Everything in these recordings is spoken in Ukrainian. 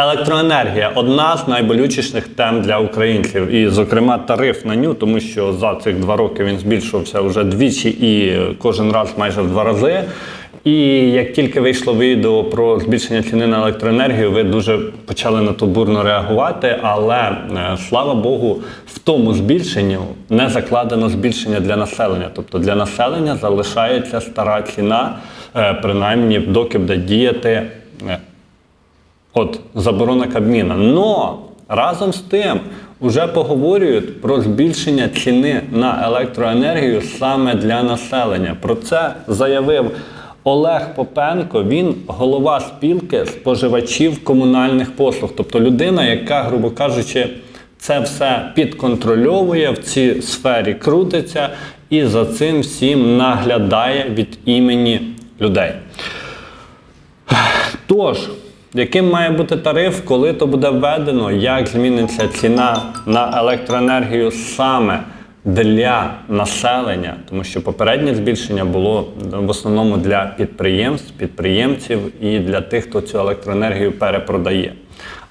Електроенергія одна з найболючіших тем для українців, і, зокрема, тариф на ню, тому що за цих два роки він збільшився вже двічі і кожен раз майже в два рази. І як тільки вийшло відео про збільшення ціни на електроенергію, ви дуже почали на то бурно реагувати. Але е, слава Богу, в тому збільшенні не закладено збільшення для населення. Тобто для населення залишається стара ціна, е, принаймні доки буде діяти. От заборона Кабміна. Но разом з тим вже поговорюють про збільшення ціни на електроенергію саме для населення. Про це заявив Олег Попенко. Він голова спілки споживачів комунальних послуг, тобто людина, яка, грубо кажучи, це все підконтрольовує в цій сфері, крутиться і за цим всім наглядає від імені людей. Тож, яким має бути тариф, коли то буде введено, як зміниться ціна на електроенергію саме для населення, тому що попереднє збільшення було в основному для підприємств, підприємців і для тих, хто цю електроенергію перепродає.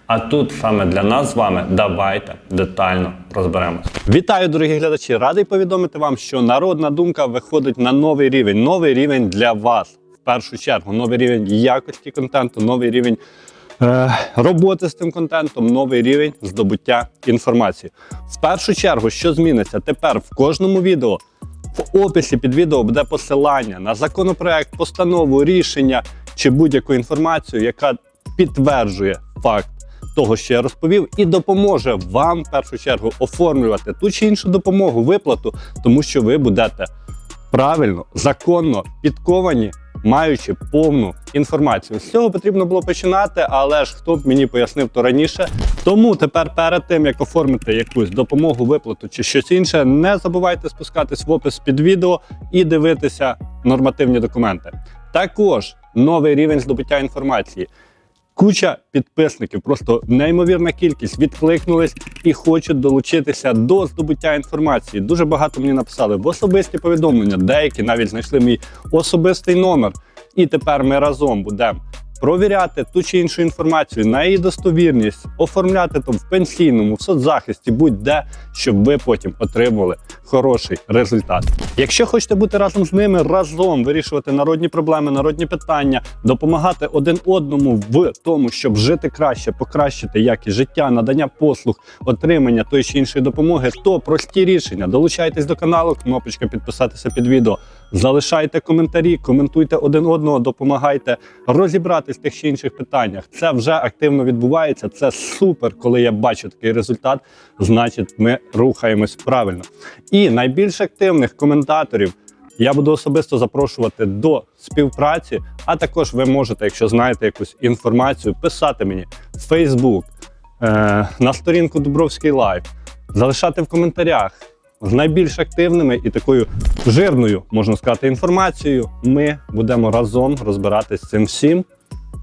А тут саме для нас з вами давайте детально розберемось. Вітаю, дорогі глядачі! Радий повідомити вам, що народна думка виходить на новий рівень. Новий рівень для вас першу чергу. Новий рівень якості контенту, новий рівень е, роботи з тим контентом, новий рівень здобуття інформації. В першу чергу, що зміниться тепер в кожному відео. В описі під відео буде посилання на законопроект, постанову, рішення чи будь-яку інформацію, яка підтверджує факт того, що я розповів, і допоможе вам в першу чергу оформлювати ту чи іншу допомогу, виплату, тому що ви будете правильно, законно підковані, маючи повну інформацію. З цього потрібно було починати, але ж хто б мені пояснив то раніше. Тому тепер перед тим як оформити якусь допомогу, виплату чи щось інше, не забувайте спускатись в опис під відео і дивитися нормативні документи. Також новий рівень здобуття інформації. Куча підписників, просто неймовірна кількість відкликнулись і хочуть долучитися до здобуття інформації. Дуже багато мені написали в особисті повідомлення. Деякі навіть знайшли мій особистий номер. І тепер ми разом будемо провіряти ту чи іншу інформацію на її достовірність, оформляти то в пенсійному, в соцзахисті, будь-де, щоб ви потім отримували хороший результат. Якщо хочете бути разом з ними, разом вирішувати народні проблеми, народні питання, допомагати один одному в тому, щоб жити краще, покращити якість життя, надання послуг, отримання тої чи іншої допомоги, то прості рішення. Долучайтесь до каналу, кнопочка підписатися під відео. Залишайте коментарі, коментуйте один одного, допомагайте розібратись в тих чи інших питаннях. Це вже активно відбувається. Це супер, коли я бачу такий результат. Значить, ми рухаємось правильно. І найбільш активних коментаторів я буду особисто запрошувати до співпраці. А також ви можете, якщо знаєте якусь інформацію, писати мені в Facebook, е, на сторінку Дубровський Лайф, залишати в коментарях. З найбільш активними і такою жирною, можна сказати, інформацією, ми будемо разом розбиратись з цим всім.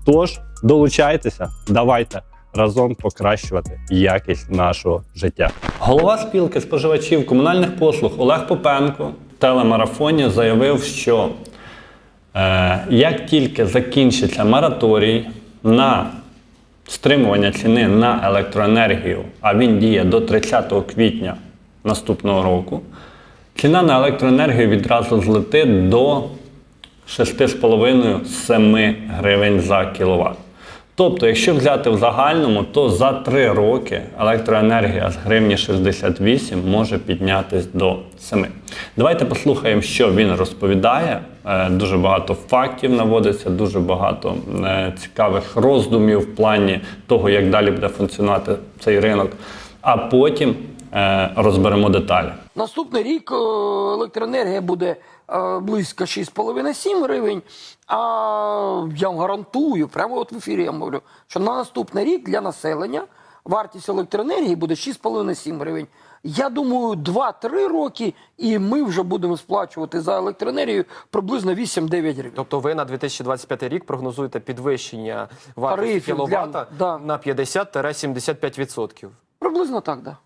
Тож долучайтеся, давайте разом покращувати якість нашого життя. Голова спілки споживачів комунальних послуг Олег Попенко в телемарафоні заявив, що е, як тільки закінчиться мораторій на стримування ціни на електроенергію, а він діє до 30 квітня наступного року, ціна на електроенергію відразу злетить до 6,5-7 гривень за кіловат. Тобто, якщо взяти в загальному, то за 3 роки електроенергія з гривні 68 може піднятись до 7. Давайте послухаємо, що він розповідає. Е, Дуже багато фактів наводиться, дуже багато е, цікавих роздумів в плані того, як далі буде функціонувати цей ринок. А потім е, розберемо деталі. Наступний рік електроенергія буде близько 6,5-7 гривень. А я вам гарантую, прямо от в ефірі я говорю, що на наступний рік для населення вартість електроенергії буде 6,5-7 гривень. Я думаю, 2-3 роки, і ми вже будемо сплачувати за електроенергію приблизно 8-9 гривень. Тобто ви на 2025 рік прогнозуєте підвищення вартості Тарифів для- кіловата да. на 50-75%. Приблизно так, так. Да.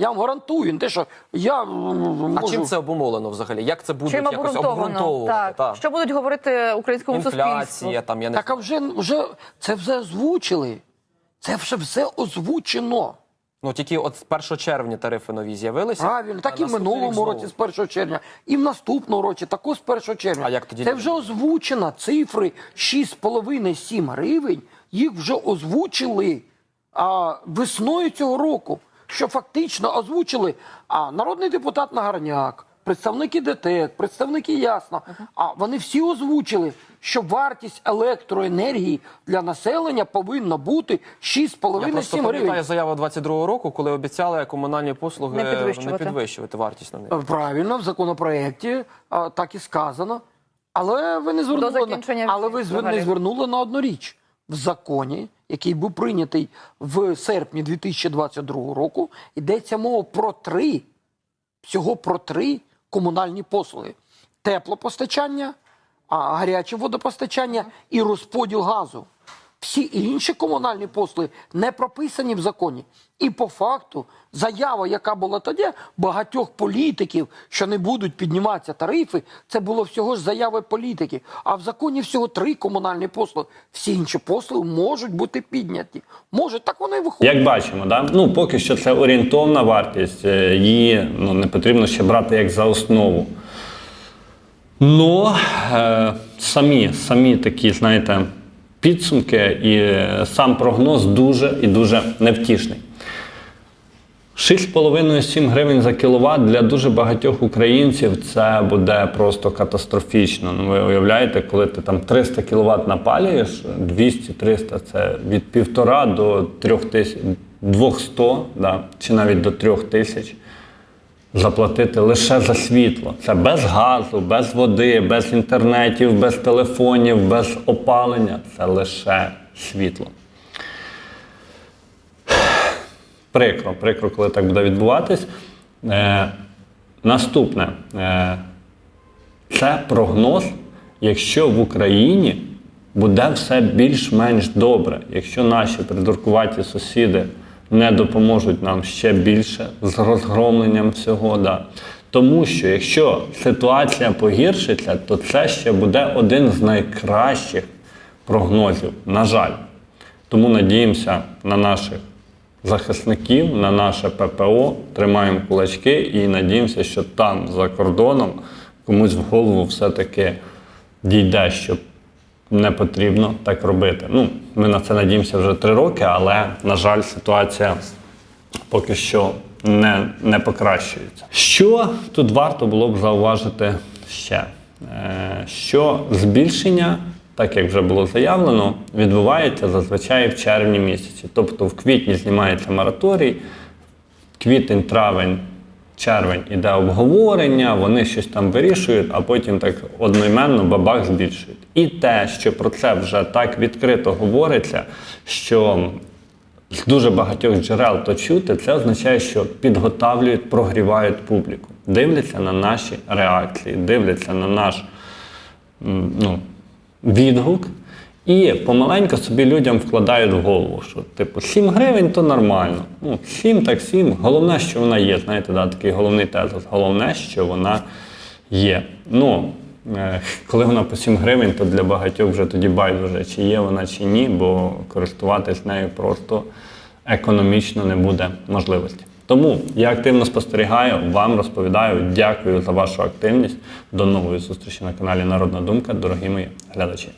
Я вам гарантую, не те, що я можу... А чим це обумовлено взагалі? Як це буде Чим якось обґрунтовано? обґрунтовувати? Так. Та. Що будуть говорити українському суспільству? Інфляція, там я не Так а вже, вже це все озвучили. Це вже все озвучено. ну тільки от з 1 червня тарифи нові з'явилися. Правильно, так а і в наступний рік минулому знову. році з 1 червня, і в наступному році також з 1 червня. А як тоді Це люди? вже озвучено. Цифри 6,5-7 гривень, їх вже озвучили а, весною цього року. Що фактично озвучили а, народний депутат Нагарняк, представники ДТЕК, представники Ясно. А вони всі озвучили, що вартість електроенергії для населення повинна бути Я просто 6,5-7 пам'ятаю гривень. заяву 22-го року, коли обіцяли комунальні послуги Не підвищувати. не підвищувати вартість на них. Правильно, в законопроєкті а, так і сказано. Але ви не звернули, на, але ви не звернули на одну річ. В законі, який був прийнятий в серпні 2022 року, йдеться мова про три, всього про три комунальні послуги: теплопостачання, гаряче водопостачання і розподіл газу. Всі інші комунальні послуги не прописані в законі. І по факту заява, яка була тоді, багатьох політиків, що не будуть підніматися тарифи, це було всього ж заяви політиків. А в законі всього три комунальні послуги. Всі інші послуги можуть бути підняті. Може, так воно і виходить. Як бачимо, да? ну, поки що це орієнтовна вартість, е, її ну, не потрібно ще брати як за основу. Ну, е, самі, самі такі, знаєте, підсумки і сам прогноз дуже і дуже невтішний. 6,5-7 гривень за кіловат для дуже багатьох українців це буде просто катастрофічно. Ну, ви уявляєте, коли ти там 300 кіловат напалюєш, 200-300 це від 1,5 до 3 тисяч, 200, да, чи навіть до 3 тисяч заплатити лише за світло. Це без газу, без води, без інтернетів, без телефонів, без опалення. Це лише світло. Прикро, прикро, коли так буде відбуватись. Е, наступне. Е, це прогноз, якщо в Україні буде все більш-менш добре, якщо наші придуркуваті сусіди не допоможуть нам ще більше з розгромленням всього. Да. Тому що якщо ситуація погіршиться, то це ще буде один з найкращих прогнозів, на жаль. Тому надіємося на наших захисників, на наше ППО, тримаємо кулачки і надіємося, що там, за кордоном, комусь в голову все-таки дійде, що не потрібно так робити. Ну, ми на це надіємося вже три роки, але, на жаль, ситуація поки що не, не покращується. Що тут варто було б зауважити ще? Е, Що збільшення, так як вже було заявлено, відбувається зазвичай в червні місяці. Тобто в квітні знімається мораторій, квітень, травень, червень іде обговорення, вони щось там вирішують, а потім так одноіменно бабах збільшують. І те, що про це вже так відкрито говориться, що з дуже багатьох джерел то чути, це означає, що підготавлюють, прогрівають публіку, дивляться на наші реакції, дивляться на наш ну, відгук. І помаленьку собі людям вкладають в голову, що типу 7 гривень то нормально. Ну, 7 так 7. Головне, що вона є. Знаєте, да, такий головний тезис. Головне, що вона є. Ну, е, коли вона по 7 гривень, то для багатьох вже тоді байдуже, чи є вона, чи ні, бо користуватись нею просто економічно не буде можливості. Тому я активно спостерігаю, вам розповідаю. Дякую за вашу активність. До нової зустрічі на каналі Народна Думка, дорогі мої глядачі.